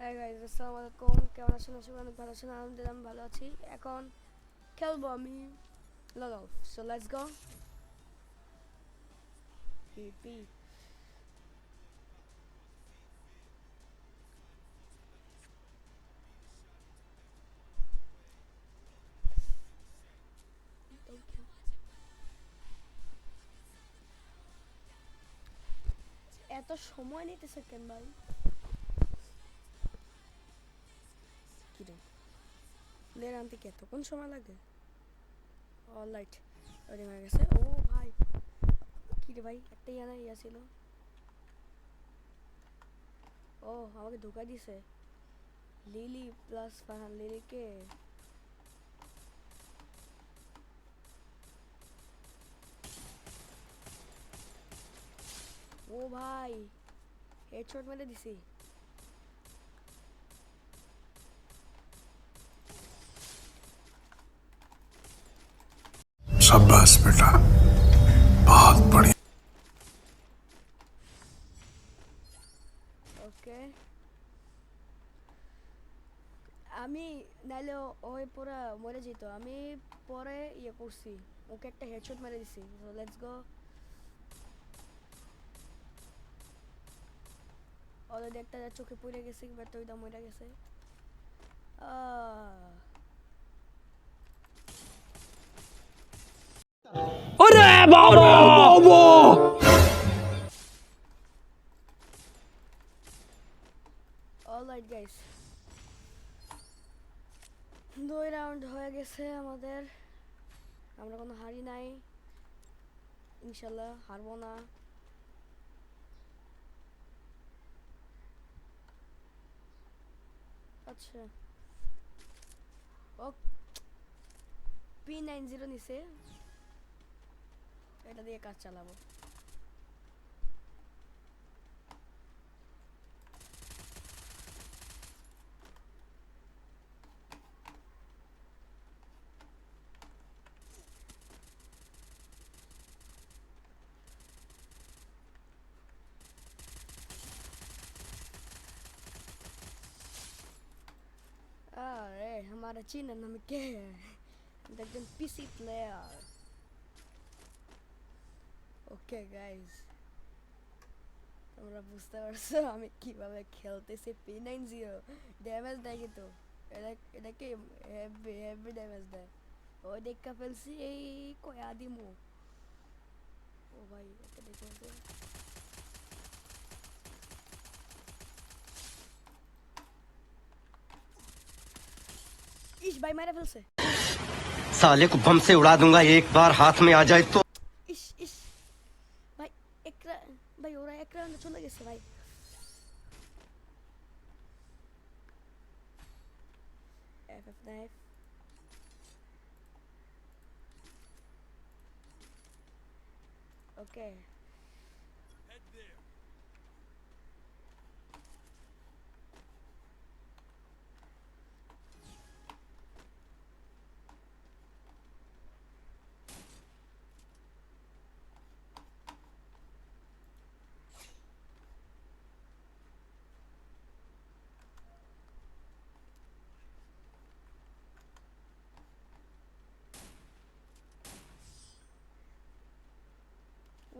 হ্যাঁ গাইজ আসসালামু আলাইকুম। কেমন আছেন? আশা করি অনেক ভালো আছেন। আলহামদুলিল্লাহ আমি ভালো আছি। এখন খেলব আমি। লল সো লেটস গো পিপি এত সময় নিতেছে কেন ভাই? প্লেয়ার আনতে কি এতক্ষণ সময় লাগে? অলরাইট রেডি হয়ে গেছে। ও ভাই। কিরে ভাই? একটা ইয়ানা ইয়া ছিল। ও, আমাকে ধোকা দিছে। লিলি প্লাস ফারহান লিলিকে ও ভাই। হেডশট মেরে দিছি। शाबाश बेटा बहुत बढ़िया ওকে আমি নাইলে ও- ওই পুরো মরে যেত আমি পরে ইয়ে করছি ওকে একটা হেডশট মেরে দিছি লেটস গো অলরেডি একটা চোখে পড়ে গেছে বাট ওইটা মরে গেছে আহ অলরাইট গাইস দুই রাউন্ড হয়ে গেছে আমাদের। আমরা কোনো হারি নাই। ইনশাল্লাহ হারবো না। আচ্ছা। ও পি নাইন জিরো নিছে। এটা দিয়ে কাজ চালাবো अरे हमारा चीन नाम के একজন পিসি প্লেয়ার ওকে গাইজ তোমরা বুঝতে পারছো আমি কিভাবে খেলতেছি পি নাইন জিরো ড্যামেজ দেয় কিন্তু এটা এটাকে হেভি হেভি ড্যামেজ দেয় ওই দেখা ফেলছি এই কয়া দিমু ও ভাই এটা দেখে ফেলছি। ইস ভাই মারা ফেলছে साले को बम से उड़ा दूंगा एक बार हाथ में आ जाए तो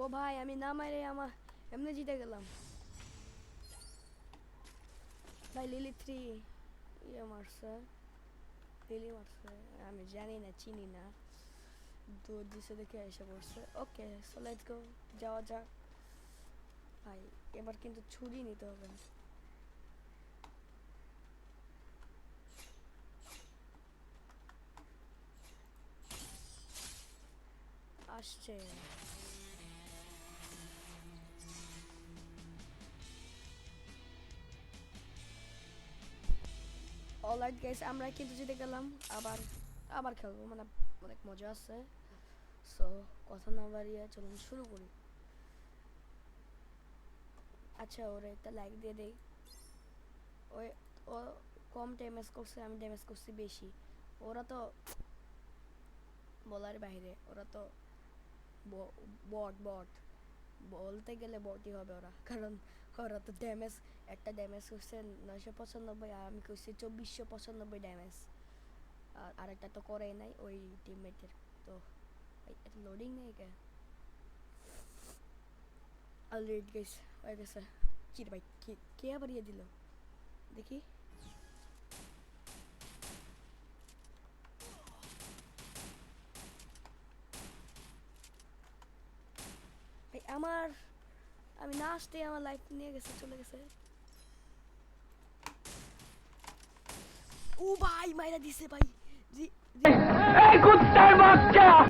ও ভাই আমি না মারে আমার এমনি জিতে গেলাম। ভাই লিলি থ্রি ইয়ে মারছে। লিলি মারছে, আমি জানি না, চিনি না। দূর দিছে দেখে এসে পড়ছে। ওকে সো গো যাওয়া যাক। ভাই, এবার কিন্তু ছুরি নিতে হবে। আসছে। অলরাইট গাইস আমরা কিন্তু জিতে গেলাম। আবার আবার খেলব মানে অনেক মজা আছে। সো কথা না বাড়িয়ে চলুন শুরু করি। আচ্ছা ওরে, একটা লাইক দিয়ে দেই। ওই ও কম ড্যামেজ করছে, আমি ড্যামেজ করছি বেশি। ওরা তো বলার বাইরে, ওরা তো বট বট। বলতে গেলে বটই হবে ওরা, কারণ ওরা তো ড্যামেজ একটা ড্যামেজ করছে, নয়শো পঁচানব্বই আর আমি করছি চব্বিশশো পঁচানব্বই ড্যামেজ আর আরেকটা তো করেই নাই ওই টিমমেটের তো লোডিং নেই কে? অলরেডি গেস হয়ে গেছে। কি রে ভাই, কে কে আবার ইয়ে দিল? দেখি। আমার, আমি না আসতে আমার লাইফ নিয়ে গেছে, চলে গেছে। ও ভাই মাইরা দিছে ভাই।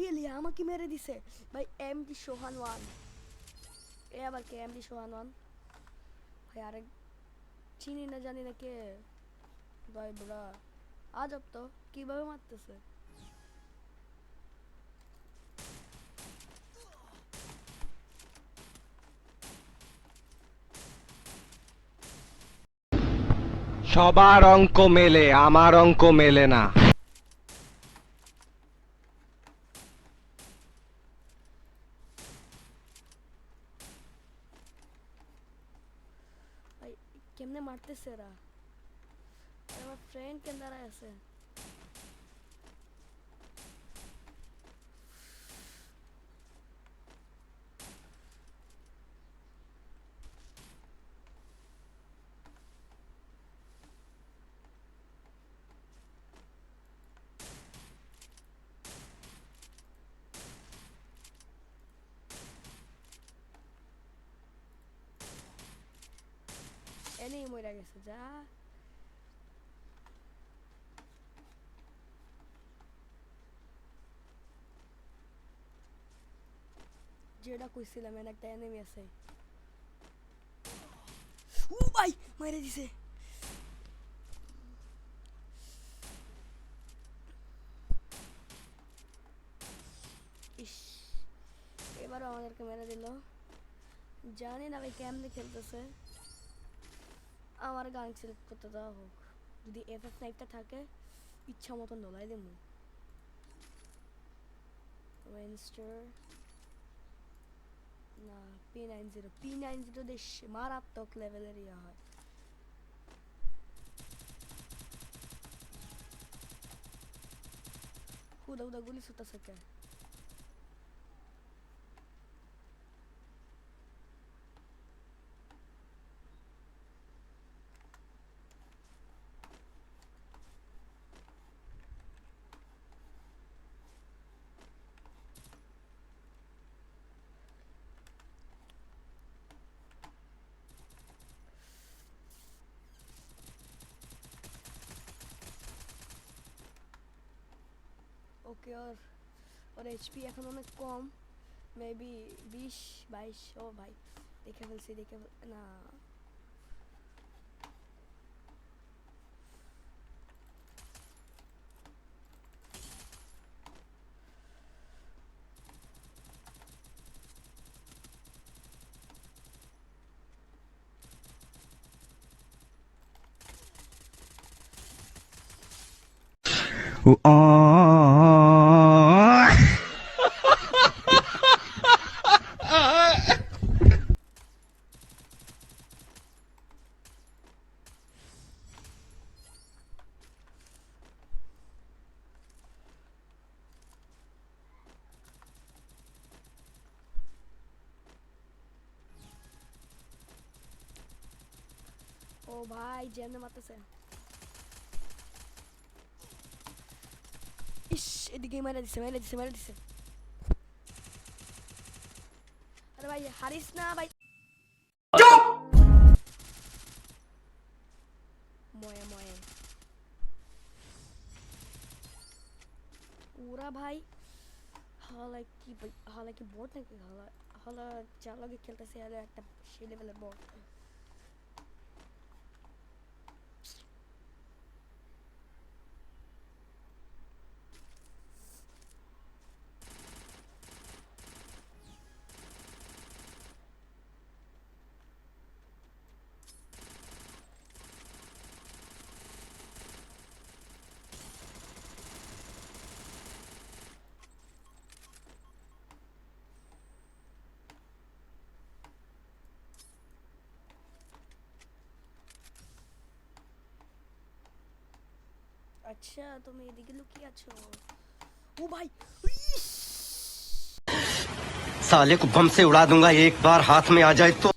রিয়েলি আমাকে মেরে দিছে। ভাই এমডি সোহান ওয়ান। এ আবার কে? এমডি সোহান ওয়ান। ভাই আরেক চিনি না জানি না কে। ভাই বড় আজব তো। কীভাবে মারতেছে? সবার অঙ্ক মেলে, আমার অঙ্ক মেলে না। কেমনে মারতেছে এরা? আমার ফ্রেন্ড কেন দাঁড়ায় আছে এনেই মরে গেছে যা যেটা কইছিলাম এর একটা এনিমি আছে ও ভাই মেরে দিছে ইস এবারও আমাদেরকে মেরে দিল জানি না ভাই কেমনে খেলতেছে আমার গান সিলেক্ট করতে দেওয়া হোক। যদি এফ এফ নাইটটা থাকে, ইচ্ছা মতন দোলাই দেবো। ওয়েনস্টার না P nine zero P nine zero বেশ মারাত্মক লেভেলের ইয়ে হয়। হুদা হুদা গুলি ছুটতেছে কে? ওকে ওর ওর এইচপি এখন অনেক কম মেবি বিশ বাইশ ও ভাই দেখে ফেলছি দেখে ফেল না ও ভাই মারতেছে ইস এদিকে মেরে দিছে মেরে দিছে মেরে দিছে আরে ভাই হারিস না ভাই ময়ে ময়ে ওরা ভাই হলা কি ভাই- হলা কি বট নাকি হলা হলা যার লগে খেলতেছে একটা সেই লেভেলের বট আচ্ছা তুমি এদিকে লুকিয়ে আছো ও ভাই साले को बम से उड़ा दूंगा एक बार हाथ में आ जाए तो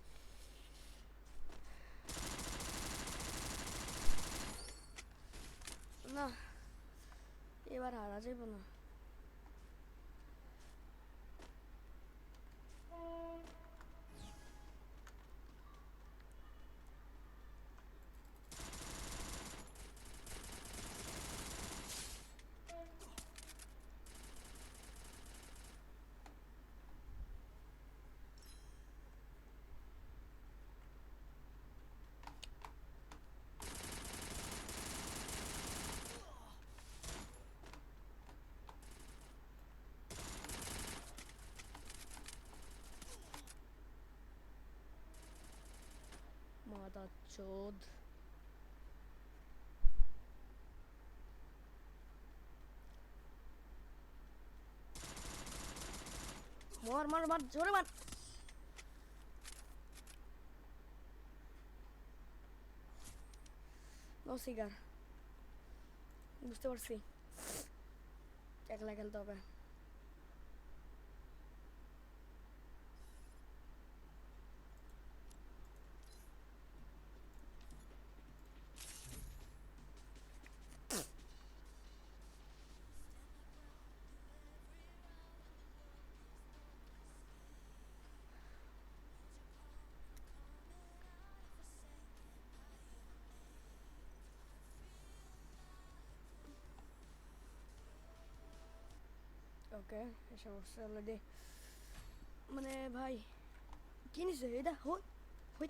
মাদা চোদ মার মার মার জোরে মার নো সিগার বুঝতে পারছি একলা খেলতে হবে ওকে এসে বসছে অলরেডি মানে ভাই কি নিছে এটা হই হই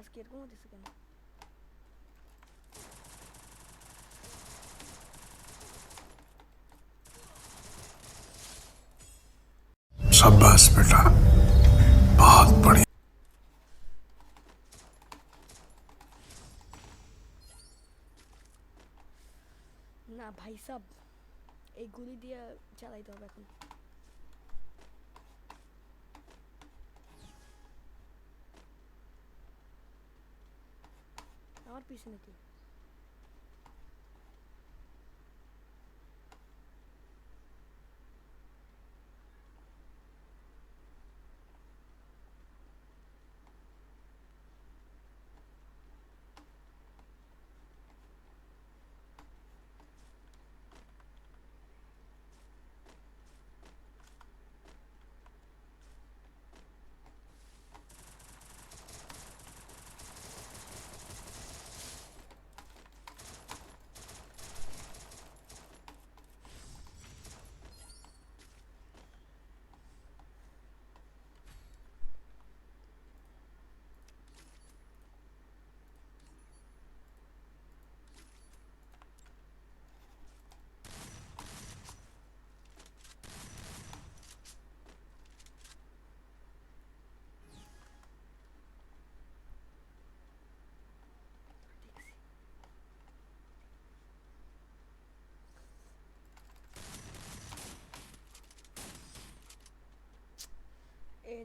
আজকে এরকম হতেছে কেন शाबाश बेटा बहुत बढ़िया না ভাই সাব এই গুলি দিয়ে চালাইতে হবে এখন। আমার পিছনে কি?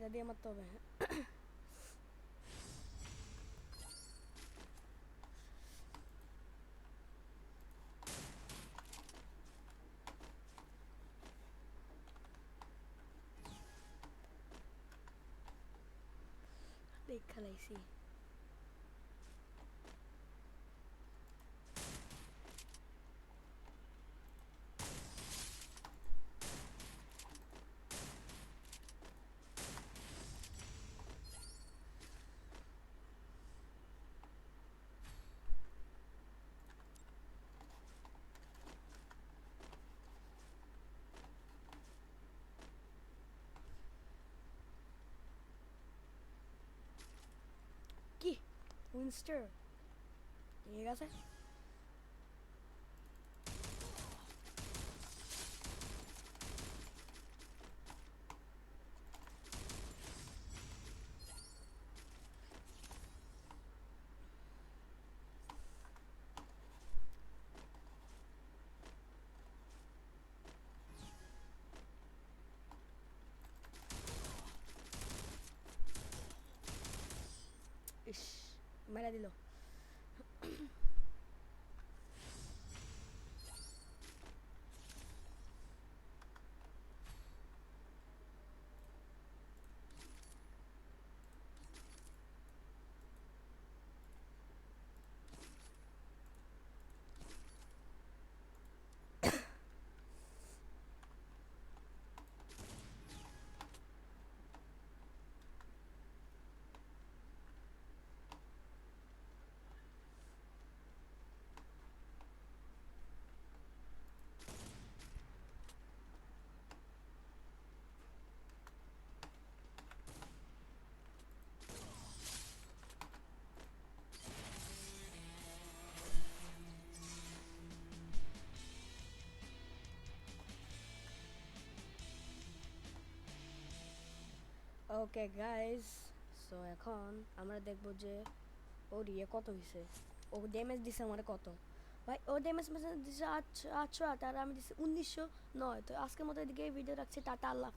এটা দিয়ে মারতে হবে দেখ উইনস্টার ঠিক আছে ইস মেরা ওকে গাইস সো এখন আমরা দেখব যে ওর ইয়ে কত হয়েছে ও ড্যামেজ দিছে আমার কত। ভাই, ও ড্যামেজ দিছে আটশো আটশো আট, আর আমি দিছি উনিশশো নয়। তো আজকের মতো এদিকে ভিডিও রাখছি। টাটা, আল্লাহ।